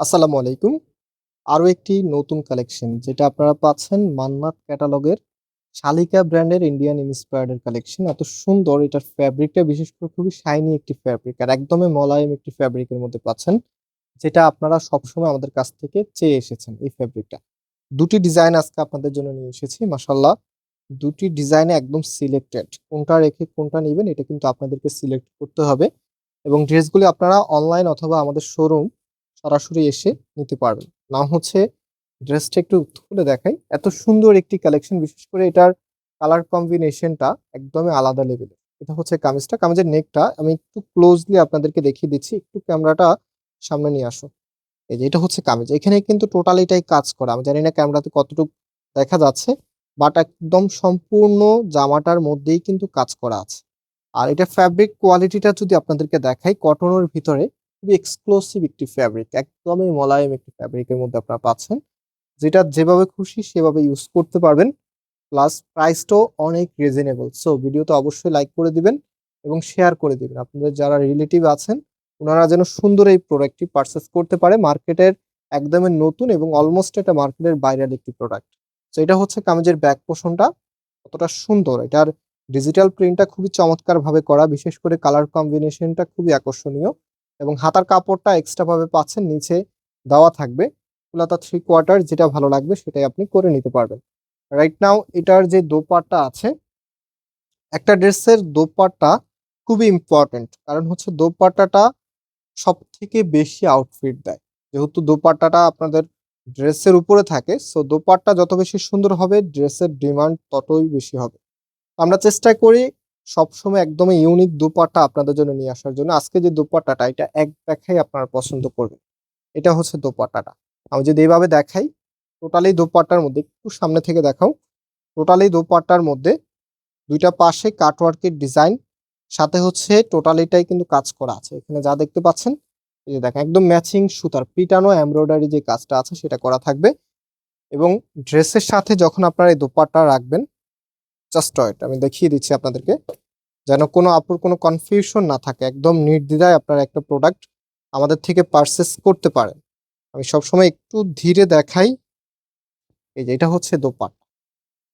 আসসালামু আলাইকুম। আরও একটি নতুন কালেকশন যেটা আপনারা পাচ্ছেন মান্নাত ক্যাটালগের শালিকা ব্র্যান্ডের ইন্ডিয়ান ইন্সপায়ার্ডের কালেকশন। এত সুন্দর এটার ফ্যাব্রিকটা বিশেষ করে খুবই শাইনি একটি ফ্যাব্রিক আর একদমই মোলায়েম একটি ফ্যাব্রিকের মধ্যে পাচ্ছেন, যেটা আপনারা সবসময় আমাদের কাছ থেকে চেয়ে এসেছেন এই ফ্যাব্রিকটা দুটি ডিজাইন আজকে আপনাদের জন্য নিয়ে এসেছি মাসাল্লাহ দুটি ডিজাইনে একদম সিলেক্টেড কোনটা রেখে কোনটা নেবেন এটা কিন্তু আপনাদেরকে সিলেক্ট করতে হবে এবং ড্রেসগুলি আপনারা অনলাইন অথবা আমাদের শোরুম সরাসরি এসে নিতে পারবেন। নাম হচ্ছে ড্রেসটা একটু খুলে দেখাই। এত সুন্দর একটি কালেকশন বিশেষ করে এটার কালার কম্বিনেশনটা একদমই আলাদা লেভেলের এটা হচ্ছে কামিজটা। কামিজের নেকটা আমি একটু ক্লোজলি আপনাদেরকে দেখিয়ে দিচ্ছি। একটু ক্যামেরাটা সামনে নিয়ে আসো এই যে এটা হচ্ছে কামিজ। এখানে কিন্তু টোটাল এটাই কাজ করা। আমি জানি না ক্যামেরাতে কতটুকু দেখা যাচ্ছে বাট একদম সম্পূর্ণ জামাটার মধ্যেই কিন্তু কাজ করা আছে। আর এটা ফ্যাব্রিক কোয়ালিটিটা যদি আপনাদেরকে দেখাই কটনের ভিতরে খুবই এক্সক্লুসিভ একটি ফ্যাব্রিক একদমই মোলায়েম একটি ফ্যাব্রিকের মধ্যে আপনারা পাচ্ছেন। যেটা যেভাবে খুশি সেভাবে ইউজ করতে পারবেন। প্লাস প্রাইসটাও অনেক রিজনেবল সো ভিডিওতে অবশ্যই লাইক করে দিবেন এবং শেয়ার করে দিবেন। আপনাদের যারা রিলেটিভ আছেন, ওনারা যেন সুন্দর এই প্রোডাক্টটি পারচেস করতে পারে। মার্কেটের একদমই নতুন এবং অলমোস্ট এটা মার্কেটের বাইরের একটি প্রোডাক্ট তো এটা হচ্ছে কামিজের ব্যাক পোষণটা কতটা সুন্দর। এটার ডিজিটাল প্রিন্টটা খুবই চমৎকারভাবে করা। বিশেষ করে কালার কম্বিনেশনটা খুবই আকর্ষণীয়। এবং হাতার কাপড়টা এক্সট্রা ভাবে পাচ্ছেন, নিচে দেওয়া থাকবে। ফুলাতা থ্রি কোয়ার্টার যেটা ভালো লাগবে সেটাই আপনি করে নিতে পারবেন। রাইট নাও এটার যে দোপাট্টা আছে, একটা ড্রেসের দোপাট্টা খুবই ইম্পর্টেন্ট কারণ হচ্ছে দোপাট্টাটা সব থেকে বেশি আউটফিট দেয়। যেহেতু দোপাট্টাটা আপনাদের ড্রেসের উপরে থাকে সো দোপাট্টা যত বেশি সুন্দর হবে, ড্রেসের ডিমান্ড ততই বেশি হবে। আমরা চেষ্টা করি সবসময় একদমই ইউনিক দুপাট্টা আপনাদের জন্য নিয়ে আসার জন্য আজকে যে দুপাট্টাটা এটা এক দেখাই আপনারা পছন্দ করবেন। এটা হচ্ছে দোপাট্টাটা আমি যদি এইভাবে দেখাই টোটালি দোপাট্টার মধ্যে, একটু সামনে থেকে দেখাও টোটালি দোপাট্টার মধ্যে দুইটা পাশে কাটওয়ার্কের ডিজাইন সাথে হচ্ছে টোটালিটাই কিন্তু কাজ করা আছে। এখানে যা দেখতে পাচ্ছেন, এই যে দেখেন, একদম ম্যাচিং সুতার, পিটানো এমব্রয়ডারি যে কাজটা আছে, সেটা করা থাকবে। এবং ড্রেসের সাথে যখন আপনারা এই দোপাট্টা রাখবেন জাস্ট ওয়েট আমি দেখিয়ে দিচ্ছি আপনাদেরকে, যেন কোনো আপুর কোনো কনফিউশন না থাকে, একদম নির্দ্বিধায় আপনারা একটা প্রোডাক্ট আমাদের থেকে পারচেস করতে পারেন। আমি সবসময় একটু ধীরে দেখাই, এই যে এটা হচ্ছে দোপাট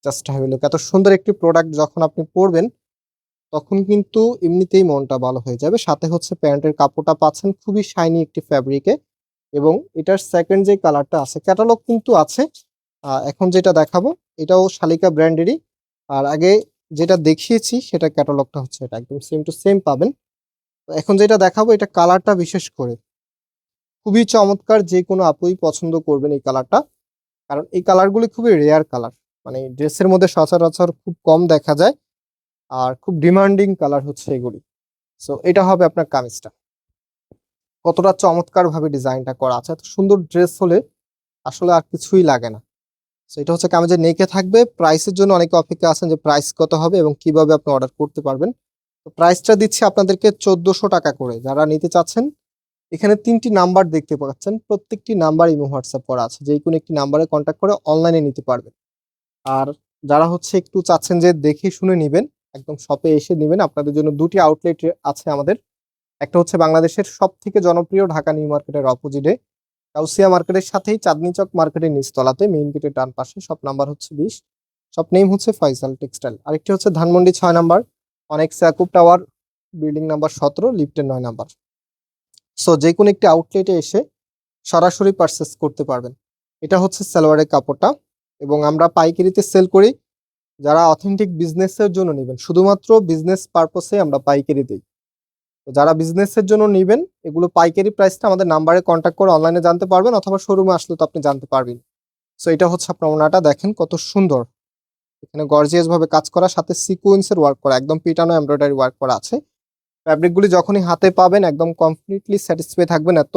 জাস্ট হ্যাভ এত সুন্দর একটি প্রোডাক্ট যখন আপনি পরবেন, তখন কিন্তু এমনিতেই মনটা ভালো হয়ে যাবে। সাথে হচ্ছে প্যান্টের কাপড়টা পাচ্ছেন খুবই শাইনি একটি ফ্যাব্রিকে এবং এটার সেকেন্ড যে কালারটা আছে ক্যাটালগ কিন্তু আছে। এখন যেটা দেখাবো, এটাও শালিকা ব্র্যান্ডেরই আর আগে যেটা দেখিয়েছি, সেটা ক্যাটালগটা হচ্ছে এটা একদম সেম টু সেম পাবেন। তো এখন যেটা দেখাবো, এটা কালারটা বিশেষ করে। খুবই চমৎকার, যে কোনো আপুই পছন্দ করবেন এই কালারটা কারণ এই কালারগুলি খুবই রেয়ার কালার মানে ড্রেসের মধ্যে সচরাচর খুব কম দেখা যায়। আর খুব ডিমান্ডিং কালার হচ্ছে এগুলি। সো এটা হবে আপনার কামিজটা। কতটা চমৎকারভাবে ডিজাইনটা করা আছে। এত সুন্দর ড্রেস হলে আসলে আর কিছুই লাগে না। সো এটা হচ্ছে কামিজের নেকে থাকবে। প্রাইসের জন্য অনেকে অপেক্ষা আছেন যে প্রাইস কত হবে এবং কীভাবে আপনি অর্ডার করতে পারবেন। তো প্রাইসটা দিচ্ছি আপনাদেরকে চোদ্দশো টাকা করে। যারা নিতে চাচ্ছেন, এখানে তিনটি নাম্বার দেখতে পাচ্ছেন। প্রত্যেকটি নাম্বার ইমো হোয়াটসঅ্যাপ করা আছে। যে কোনো একটি নাম্বারে কন্ট্যাক্ট করে অনলাইনে নিতে পারবেন। আর যারা হচ্ছে একটু চাচ্ছেন যে দেখে শুনে নেবেন, একদম শপে এসে নেবেন, আপনাদের জন্য দুটি আউটলেট আছে আমাদের। একটা হচ্ছে বাংলাদেশের সব থেকে জনপ্রিয় ঢাকা নিউ মার্কেটের অপোজিটে কাউসিয়া মার্কেটের সাথেই চাঁদনি চক মার্কেটের নিচতলাতে মেইন গেটের ডান পাশে সব নাম্বার হচ্ছে বিশ। সব নেম হচ্ছে ফয়সাল টেক্সটাইল আরেকটি হচ্ছে ধানমন্ডি ছয় নাম্বার অনেক স্যাকুব টাওয়ার বিল্ডিং নাম্বার সতেরো লিফটের নয় নাম্বার সো যে কোনো একটি আউটলেটে এসে সরাসরি পারচেস করতে পারবেন। এটা হচ্ছে সালোয়ারের কাপড়টা এবং আমরা পাইকারিতে সেল করি। যারা অথেন্টিক বিজনেসের জন্য নেবেন, শুধুমাত্র বিজনেস পারপসে আমরা পাইকারি দিই। তো যারা বিজনেসের জন্য নেবেন, এগুলো পাইকারি প্রাইসটা আমাদের নাম্বারে কন্ট্যাক্ট করে অনলাইনে জানতে পারবেন অথবা শোরুমে আসলে তো আপনি জানতে পারবেন। সো এটা হচ্ছে আপনার ওনাটা, দেখেন কত সুন্দর। এখানে গর্জিয়াস ভাবে কাজ করা, সাথে সিকুয়েন্সের ওয়ার্ক করা, একদম পিটানো এমব্রয়ডারি ওয়ার্ক করা আছে। ফ্যাব্রিকগুলি যখনই হাতে পাবেন, একদম কমপ্লিটলি স্যাটিসফাই থাকবেন। এত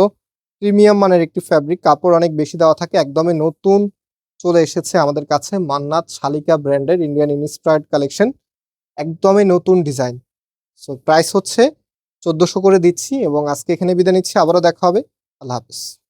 প্রিমিয়াম মানের একটি ফ্যাব্রিক কাপড় অনেক বেশি দেওয়া থাকে, একদমই নতুন চলে এসেছে আমাদের কাছে, মান্নাত শালিকা ব্র্যান্ডের ইন্ডিয়ান ইনস্পায়ার্ড কালেকশন একদমই নতুন ডিজাইন সো প্রাইস হচ্ছে চোদ্দশো করে দিচ্ছি এবং আজকে এখানে বিদায় নিচ্ছি। আবারও দেখা হবে। আল্লাহ হাফিজ।